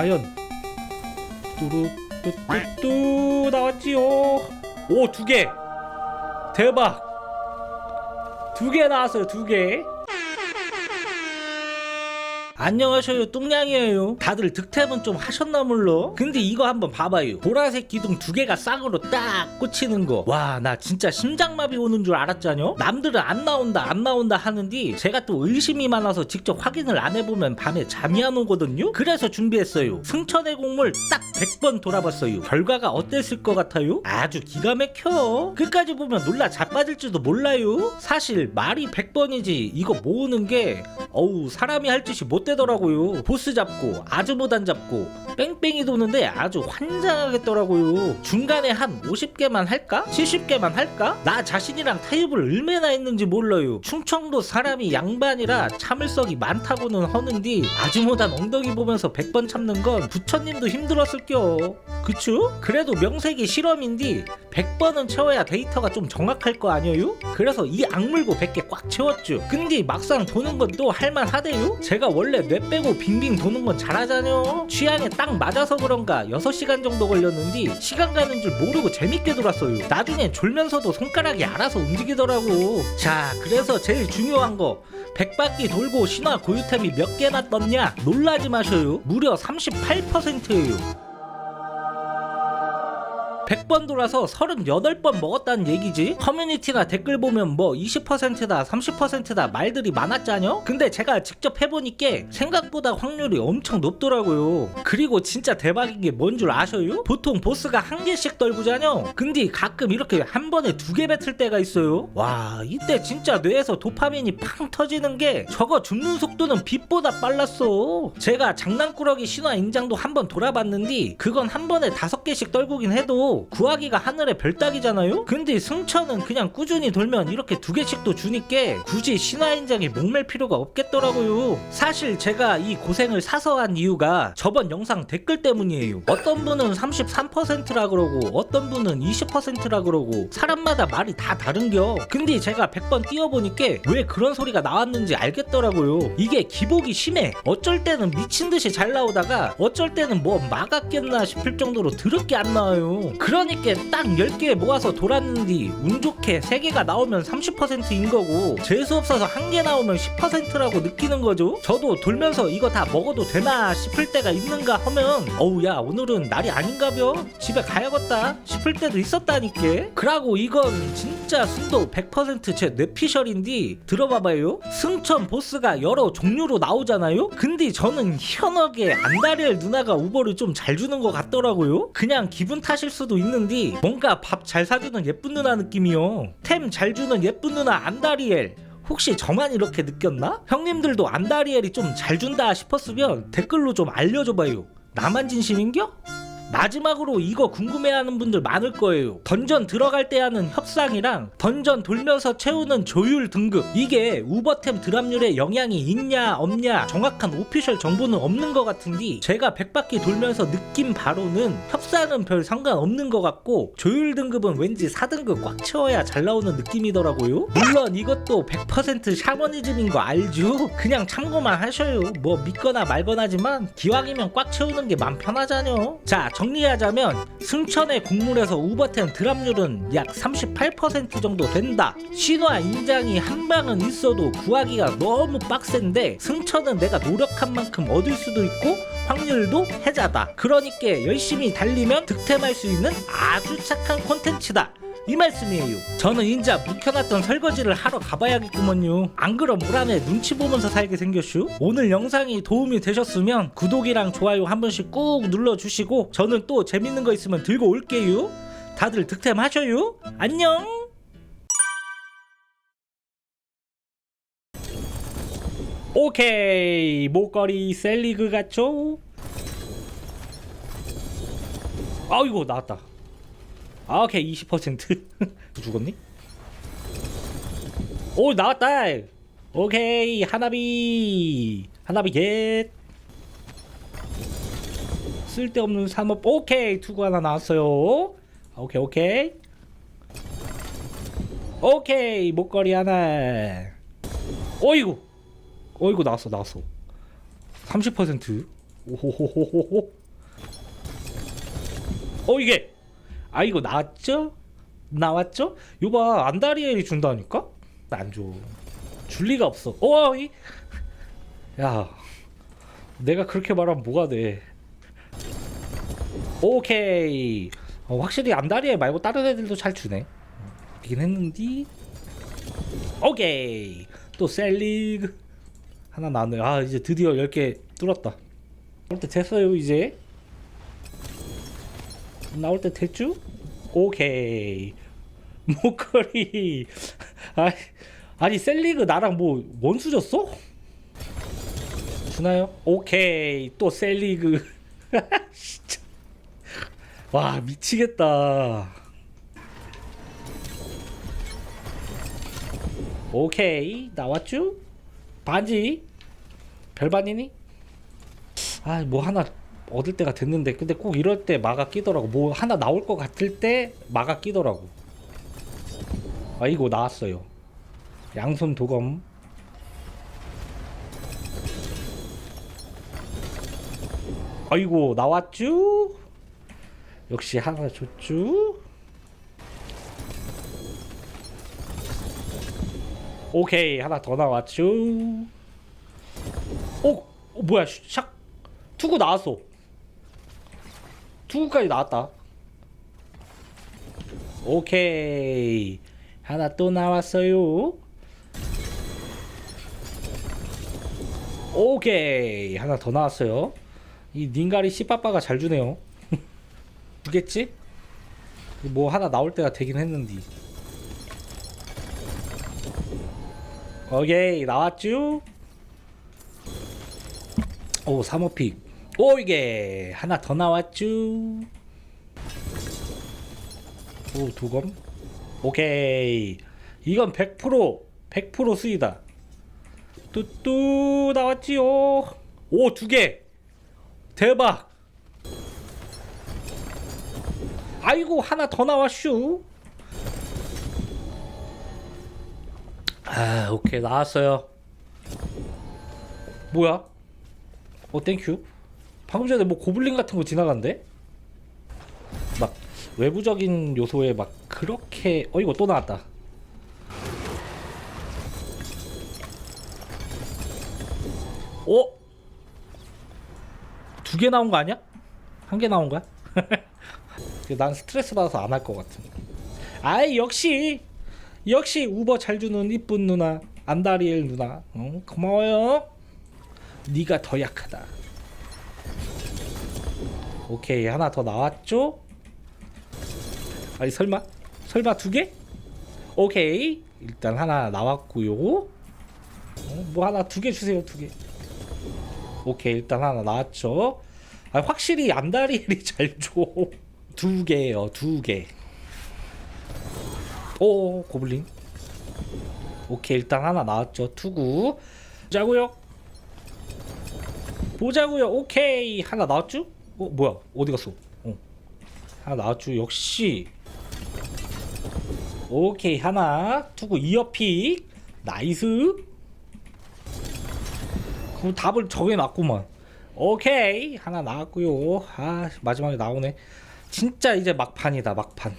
과연 뚜루 뚜뚜뚜 나왔지요? 오 두 개. 대박. 두 개 나왔어요 두 개 안녕하셔요 뚱냥이에요. 다들 득템은 좀 하셨나 몰라 근데 이거 한번 봐봐요. 보라색 기둥 두 개가 쌍으로 딱 꽂히는 거 와 나 진짜 심장마비 오는 줄 알았잖여? 남들은 안 나온다 안 나온다 하는데 제가 또 의심이 많아서 직접 확인을 안 해보면 밤에 잠이 안 오거든요? 그래서 준비했어요. 승천의 공물 딱 100번 돌아봤어요. 결과가 어땠을 것 같아요? 아주 기가 막혀. 끝까지 보면 놀라 자빠질지도 몰라요. 사실 말이 100번이지 이거 모으는 게 어우 사람이 할 짓이 못 되더라고요 보스 잡고 아즈모단 잡고 뺑뺑이 도는데 아주 환장하겠더라고요 중간에 한 50개만 할까? 70개만 할까? 나 자신이랑 타협을 얼마나 했는지 몰라요 충청도 사람이 양반이라 참을성이 많다고는 허는디 아즈모단 엉덩이 보면서 100번 참는 건 부처님도 힘들었을겨 그쵸? 그래도 명색이 실험인디 100번은 채워야 데이터가 좀 정확할 거 아니에요? 그래서 이 악물고 100개 꽉 채웠죠 근데 막상 도는 건 또 할만하대요? 제가 원래 뇌 빼고 빙빙 도는 건 잘하잖요. 취향에 딱 맞아서 그런가 6시간 정도 걸렸는데 시간 가는 줄 모르고 재밌게 돌았어요. 나중에 졸면서도 손가락이 알아서 움직이더라고. 자 그래서 제일 중요한 거. 100바퀴 돌고 신화 고유템이 몇 개나 떴냐? 놀라지 마셔요. 무려 38%예요 100번 돌아서 38번 먹었다는 얘기지? 커뮤니티나 댓글 보면 뭐 20%다 30%다 말들이 많았잖여? 근데 제가 직접 해보니까 생각보다 확률이 엄청 높더라고요. 그리고 진짜 대박인 게 뭔 줄 아셔요? 보통 보스가 한 개씩 떨구잖여? 근데 가끔 이렇게 한 번에 두 개 뱉을 때가 있어요. 와 이때 진짜 뇌에서 도파민이 팡 터지는 게 저거 죽는 속도는 빛보다 빨랐어. 제가 장난꾸러기 신화 인장도 한 번 돌아봤는데 그건 한 번에 다섯 개씩 떨구긴 해도 구하기가 하늘의 별 따기잖아요? 근데 승천은 그냥 꾸준히 돌면 이렇게 두 개씩도 주니까 굳이 신화 인장에 목맬 필요가 없겠더라고요. 사실 제가 이 고생을 사서 한 이유가 저번 영상 댓글 때문이에요. 어떤 분은 33%라 그러고 어떤 분은 20%라 그러고 사람마다 말이 다 다른겨. 근데 제가 100번 띄워보니까 왜 그런 소리가 나왔는지 알겠더라고요. 이게 기복이 심해. 어쩔 때는 미친 듯이 잘 나오다가 어쩔 때는 뭐 막았겠나 싶을 정도로 드럽게 안 나와요 그러니까 딱 10개 모아서 돌았는데 운 좋게 3개가 나오면 30%인 거고 재수 없어서 한 개 나오면 10%라고 느끼는 거죠? 저도 돌면서 이거 다 먹어도 되나 싶을 때가 있는가 하면 어우 야 오늘은 날이 아닌가벼? 집에 가야겠다 싶을 때도 있었다니까 그러고 이건 진짜 순도 100%제 뇌피셜인디 들어봐봐요. 승천 보스가 여러 종류로 나오잖아요? 근데 저는 희한하게 안다리엘 누나가 우버를 좀 잘 주는 것 같더라고요. 그냥 기분 탓일 수도 있는데 뭔가 밥 잘 사주는 예쁜 누나 느낌이요 템 잘 주는 예쁜 누나 안다리엘 혹시 저만 이렇게 느꼈나? 형님들도 안다리엘이 좀 잘 준다 싶었으면 댓글로 좀 알려줘봐요 나만 진심인겨? 마지막으로 이거 궁금해하는 분들 많을 거예요. 던전 들어갈 때 하는 협상이랑 던전 돌면서 채우는 조율 등급 이게 우버템 드랍률에 영향이 있냐 없냐 정확한 오피셜 정보는 없는 것 같은데 제가 100바퀴 돌면서 느낀 바로는 협상은 별 상관없는 것 같고 조율 등급은 왠지 4등급 꽉 채워야 잘 나오는 느낌이더라고요. 물론 이것도 100% 샤머니즘인 거 알죠? 그냥 참고만 하셔요. 뭐 믿거나 말거나지만 기왕이면 꽉 채우는 게 맘 편하잖요. 자 정리하자면 승천의 곡물에서 우버템 드랍률은 약 38% 정도 된다. 신화 인장이 한 방은 있어도 구하기가 너무 빡센데 승천은 내가 노력한 만큼 얻을 수도 있고 확률도 해자다. 그러니까 열심히 달리면 득템할 수 있는 아주 착한 콘텐츠다. 이 말씀이에요. 저는 인자 묵혀놨던 설거지를 하러 가봐야겠구먼요. 안 그럼 올 한해 눈치 보면서 살게 생겼슈. 오늘 영상이 도움이 되셨으면 구독이랑 좋아요 한 번씩 꾹 눌러주시고 저는 또 재밌는 거 있으면 들고 올게요. 다들 득템 하셔요. 안녕. 오케이 목걸이 셀리그 같죠? 아이고 나왔다. 아, 오케이 20% 죽었니? 오 나왔다! 오케이 하나비. 하나비 겟. 쓸데없는 산업. 오케이 투구 하나 나왔어요. 오케이 오케이. 오케이 목걸이 하나. 어이구. 어이구 나왔어 나왔어. 30% 오호호호호호. 어 이게 아 이거 나왔죠? 나왔죠? 요봐 안다리엘이 준다니까? 안 줘 줄 리가 없어. 어이. 야 내가 그렇게 말하면 뭐가 돼? 오케이. 어, 확실히 안다리엘 말고 다른 애들도 잘 주네. 이긴 했는디? 오케이. 또 셀리그 하나 나왔네. 아 이제 드디어 10개 뚫었다. 나올 때 됐어요 이제 나올 때 됐죠? 오케이 목걸이 아니, 아니 셀리그 나랑 뭐 원수 줬어? 주나요? 오케이 또 셀리그 진짜 와 미치겠다 오케이 나왔죠? 반지 별반이니? 아 뭐 하나 얻을 때가 됐는데 근데 꼭 이럴 때 마가 끼더라고. 뭐 하나 나올 것 같을 때 마가 끼더라고. 아 이거 나왔어요. 양손 도검. 아이고 나왔쥬? 역시 하나 줬쥬? 오케이 하나 더 나왔쥬? 오, 어, 뭐야 샥 투구 나왔어 투구까지 나왔다. 오케이. 하나 또 나왔어요. 오케이. 하나 더 나왔어요. 이 닌가리 씨빠빠가 잘 주네요. 주겠지? 뭐 하나 나올 때가 되긴 했는데. 오케이. 나왔쥬? 오 3호픽 오 이게 하나 더 나왔쥬. 오 두검 오케이. 이건 100% 100% 수이다. 뚜뚜 나왔지요. 오 두 개. 대박. 아이고 하나 더 나왔슈. 아 오케이 나왔어요. 뭐야? 어 땡큐 방금 전에 뭐 고블린 같은 거 지나간대 막 외부적인 요소에 막 그렇게 어 이거 또 나왔다 어? 두 개 나온 거 아니야? 한 개 나온 거야? 난 스트레스 받아서 안 할 것 같은 아이 역시 역시 우버 잘 주는 이쁜 누나 안다리엘 누나 응, 고마워요 네가 더 약하다 오케이 하나 더 나왔죠? 아니 설마? 설마 두 개? 오케이. 일단 하나 나왔고요. 어, 뭐 하나 두 개 주세요 두개. 오케이 일단 하나 나왔죠? 아, 확실히 안다리엘이 잘줘두 개요 두개. 오 고블린. 오케이 일단 하나 나왔죠 투구. 보자고요. 보자고요. 오케이 하나 나왔죠? 어 뭐야? 어디 갔어? 어. 하나 나왔죠. 역시. 오케이. 하나 투구 이어픽. 나이스. 그럼 답을 정해놨구만. 오케이. 하나 나왔고요. 아 마지막에 나오네. 진짜 이제 막판이다 막판